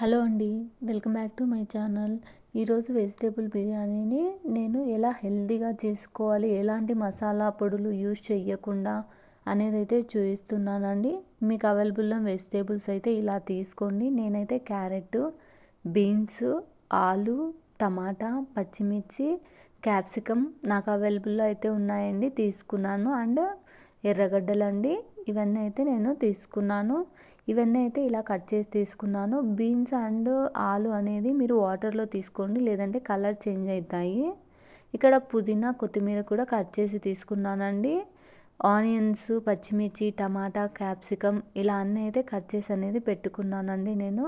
Hello అండి welcome back to my channel. ఈరోజు vegetable బిర్యానీని నేను ఎలా హెల్తీగా చేసుకోవాలి ఎలాంటి మసాలా పొడులు యూజ్ చేయకుండా అనేది అయితే చూపిస్తున్నానండి. మీకు అవైలబుల్లో వెజిటేబుల్స్ అయితే ఇలా తీసుకోండి. నేనైతే క్యారెట్ బీన్స్ ఆలు టమాటా పచ్చిమిర్చి క్యాప్సికమ్ నాకు అవైలబుల్లో అయితే ఉన్నాయండి తీసుకున్నాను. అండ్ ఎర్రగడ్డలు అండి ఇవన్నీ అయితే నేను తీసుకున్నాను. ఇవన్నీ అయితే ఇలా కట్ చేసి తీసుకున్నాను. బీన్స్ అండ్ ఆలు అనేది మీరు వాటర్లో తీసుకోండి. లేదంటే కలర్ చేంజ్ అవుతాయి ఇక్కడ పుదీనా కొత్తిమీర కూడా కట్ చేసి తీసుకున్నానండి. ఆనియన్స్ పచ్చిమిర్చి టమాటా క్యాప్సికమ్ ఇలా అన్నీ అయితే కట్ చేసి అనేది పెట్టుకున్నానండి నేను.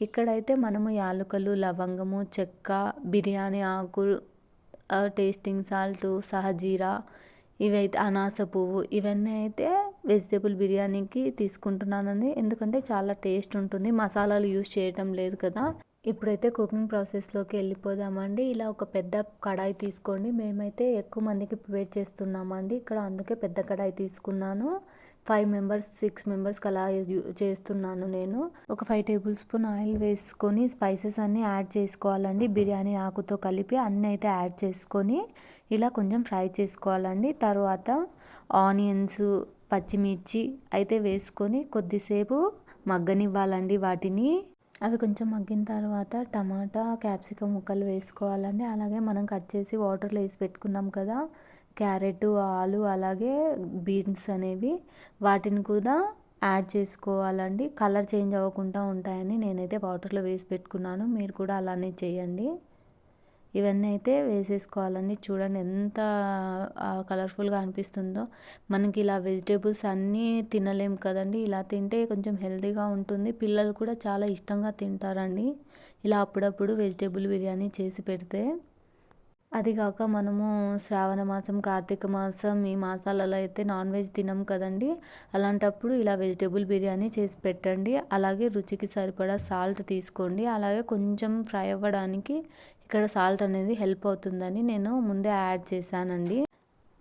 ఇక్కడైతే మనము యాలకులు లవంగము చెక్క బిర్యానీ ఆకు టేస్టింగ్ సాల్ట్ సహజీరా ఇవైతే అనాస పువ్వు ఇవన్నీ అయితే వెజిటేబుల్ బిర్యానీకి తీసుకుంటున్నానండి. ఎందుకంటే చాలా టేస్ట్ ఉంటుంది. మసాలాలు యూస్ చేయటం లేదు కదా. ఇప్పుడైతే కుకింగ్ ప్రాసెస్లోకి వెళ్ళిపోదామండి. ఇలా ఒక పెద్ద కడాయి తీసుకోండి. మేమైతే ఎక్కువ మందికి ప్రిపేర్ చేస్తున్నామండి. ఇక్కడ అందుకే పెద్ద కడాయి తీసుకున్నాను. ఫైవ్ మెంబర్స్ సిక్స్ మెంబర్స్కి అలా చేస్తున్నాను నేను. ఒక ఫైవ్ టేబుల్ స్పూన్ ఆయిల్ వేసుకొని స్పైసెస్ అన్నీ యాడ్ చేసుకోవాలండి. బిర్యానీ ఆకుతో కలిపి అన్నీ అయితే యాడ్ చేసుకొని ఇలా కొంచెం ఫ్రై చేసుకోవాలండి. తర్వాత ఆనియన్స్ పచ్చిమిర్చి అయితే వేసుకొని కొద్దిసేపు మగ్గనివ్వాలండి వాటిని. అవి కొంచెం మగ్గిన తర్వాత టమాటా క్యాప్సికమ్ ముక్కలు వేసుకోవాలండి. అలాగే మనం కట్ చేసి వాటర్లో వేసి పెట్టుకున్నాం కదా క్యారెట్ ఆలు అలాగే బీన్స్ అనేవి వాటిని కూడా యాడ్ చేసుకోవాలండి. కలర్ చేంజ్ అవ్వకుండా ఉంటాయని నేనైతే వాటర్లో వేసి పెట్టుకున్నాను. మీరు కూడా అలానే చేయండి. ఇవన్నీ అయితే వేసేసుకోవాలండి. చూడండి ఎంత కలర్ఫుల్గా అనిపిస్తుందో. మనకి ఇలా వెజిటేబుల్స్ అన్నీ తినలేం కదండి. ఇలా తింటే కొంచెం హెల్తీగా ఉంటుంది. పిల్లలు కూడా చాలా ఇష్టంగా తింటారండి. ఇలా అప్పుడప్పుడు వెజిటేబుల్ బిర్యానీ చేసి పెడితే. అది కాక మనము శ్రావణ మాసం కార్తీక మాసం ఈ మాసాలలో అయితే నాన్ వెజ్ తినం కదండి. అలాంటప్పుడు ఇలా వెజిటేబుల్ బిర్యానీ చేసి పెట్టండి. అలాగే రుచికి సరిపడా సాల్ట్ తీసుకోండి. అలాగే కొంచెం ఫ్రై అవ్వడానికి ఇక్కడ సాల్ట్ అనేది హెల్ప్ అవుతుందని నేను ముందే యాడ్ చేశానండి.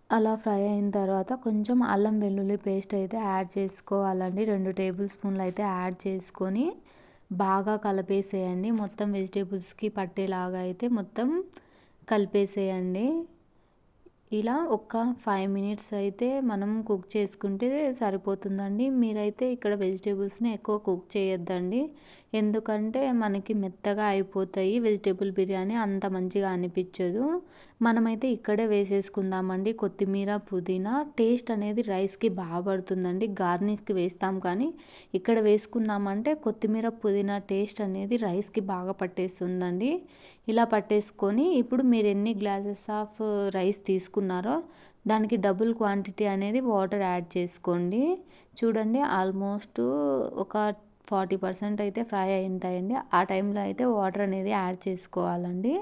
అలా ఫ్రై అయిన తర్వాత కొంచెం అల్లం వెల్లుల్లి పేస్ట్ అయితే యాడ్ చేసుకోవాలండి. రెండు టేబుల్ స్పూన్లు అయితే యాడ్ చేసుకొని బాగా కలిపేసేయండి. మొత్తం వెజిటేబుల్స్కి పట్టేలాగా అయితే మొత్తం కలిపేసేయండి. ఇలా ఒక ఫైవ్ మినిట్స్ అయితే మనం కుక్ చేసుకుంటే సరిపోతుందండి. మీరైతే ఇక్కడ వెజిటేబుల్స్ని ఎక్కువ కుక్ చేయొద్దండి. ఎందుకంటే మనకి మెత్తగా అయిపోతాయి. వెజిటేబుల్ బిర్యానీ అంత మంచిగా అనిపించదు. మనమైతే ఇక్కడే వేసేసుకుందామండి. కొత్తిమీర పుదీనా టేస్ట్ అనేది రైస్కి బాగా పడుతుందండి. గార్నిష్కి వేస్తాం కానీ ఇక్కడ వేసుకున్నామంటే కొత్తిమీర పుదీనా టేస్ట్ అనేది రైస్కి బాగా పట్టేస్తుందండి. ఇలా పట్టేసుకొని ఇప్పుడు మీరు ఎన్ని గ్లాసెస్ ఆఫ్ రైస్ తీసుకున్నారో దానికి డబుల్ క్వాంటిటీ అనేది వాటర్ యాడ్ చేసుకోండి. చూడండి ఆల్మోస్ట్ ఒక ఫార్టీ పర్సెంట్ అయితే ఫ్రై అయి ఉంటాయండి. ఆ టైంలో అయితే వాటర్ అనేది యాడ్ చేసుకోవాలండి.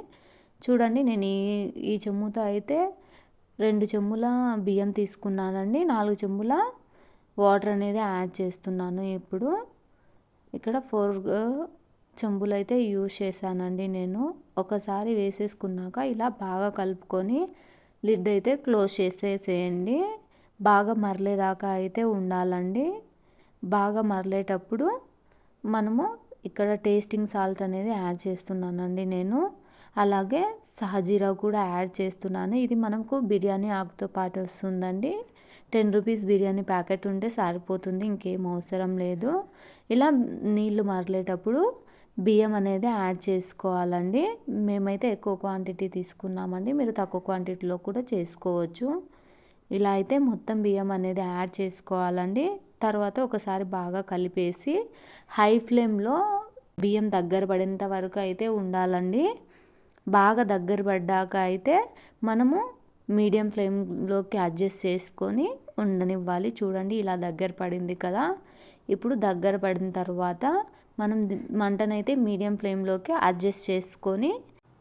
చూడండి నేను ఈ ఈ చెమ్ముతో అయితే రెండు చెమ్ముల బియ్యం తీసుకున్నానండి. నాలుగు చెమ్ముల వాటర్ అనేది యాడ్ చేస్తున్నాను ఇప్పుడు. ఇక్కడ ఫోర్ చెంబులు అయితే యూజ్ చేశానండి నేను. ఒకసారి వేసేసుకున్నాక ఇలా బాగా కలుపుకొని లిడ్ అయితే క్లోజ్ చేసేసేయండి. బాగా మరలేదాకా అయితే ఉండాలండి. బాగా మరలేటప్పుడు మనము ఇక్కడ టేస్టింగ్ సాల్ట్ అనేది యాడ్ చేస్తున్నానండి నేను. అలాగే సహజీరా కూడా యాడ్ చేస్తున్నాను. ఇది మనకు బిర్యానీ ఆకుతో పాటు వస్తుందండి. టెన్ రూపీస్ బిర్యానీ ప్యాకెట్ ఉంటే సరిపోతుంది ఇంకేం అవసరం లేదు. ఇలా నీళ్ళు మరలేటప్పుడు బియ్యం అనేది యాడ్ చేసుకోవాలండి. మేమైతే ఎక్కువ క్వాంటిటీ తీసుకున్నామండి. మీరు తక్కువ క్వాంటిటీలో కూడా చేసుకోవచ్చు. ఇలా అయితే మొత్తం బియ్యం అనేది యాడ్ చేసుకోవాలండి. తర్వాత ఒకసారి బాగా కలిపేసి హై ఫ్లేమ్లో బియ్యం దగ్గర పడేంత వరకు అయితే ఉండాలండి. బాగా దగ్గర పడ్డాక అయితే మనము మీడియం ఫ్లేమ్లోకి అడ్జస్ట్ చేసుకొని ఉండనివ్వాలి. చూడండి ఇలా దగ్గర పడింది కదా. ఇప్పుడు దగ్గర పడిన తర్వాత మనం మంటనైతే మీడియం ఫ్లేమ్లోకి అడ్జస్ట్ చేసుకొని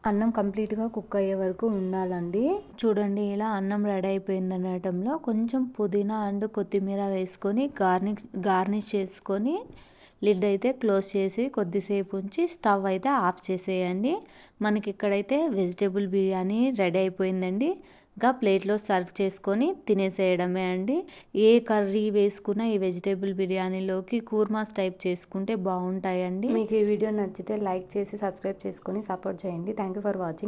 అన్నం కంప్లీట్గా కుక్ అయ్యే వరకు ఉండాలండి. చూడండి ఇలా అన్నం రెడీ అయిపోయింది అనటంలో కొంచెం పుదీనా అండ్ కొత్తిమీర వేసుకొని గార్నిష్ గార్నిష్ చేసుకొని లిడ్ అయితే క్లోజ్ చేసి కొద్దిసేపు ఉంచి స్టవ్ అయితే ఆఫ్ చేసేయండి. మనకి ఇక్కడైతే వెజిటేబుల్ బిర్యానీ రెడీ అయిపోయిందండి. ఇంకా ప్లేట్లో సర్వ్ చేసుకొని తినేసేయడమే అండి. ఏ కర్రీ వేసుకున్నా ఈ వెజిటేబుల్ బిర్యానీలోకి కూర్మాస్ టైప్ చేసుకుంటే బాగుంటాయండి. మీకు ఈ వీడియో నచ్చితే లైక్ చేసి సబ్స్క్రైబ్ చేసుకొని సపోర్ట్ చేయండి. Thank you for watching.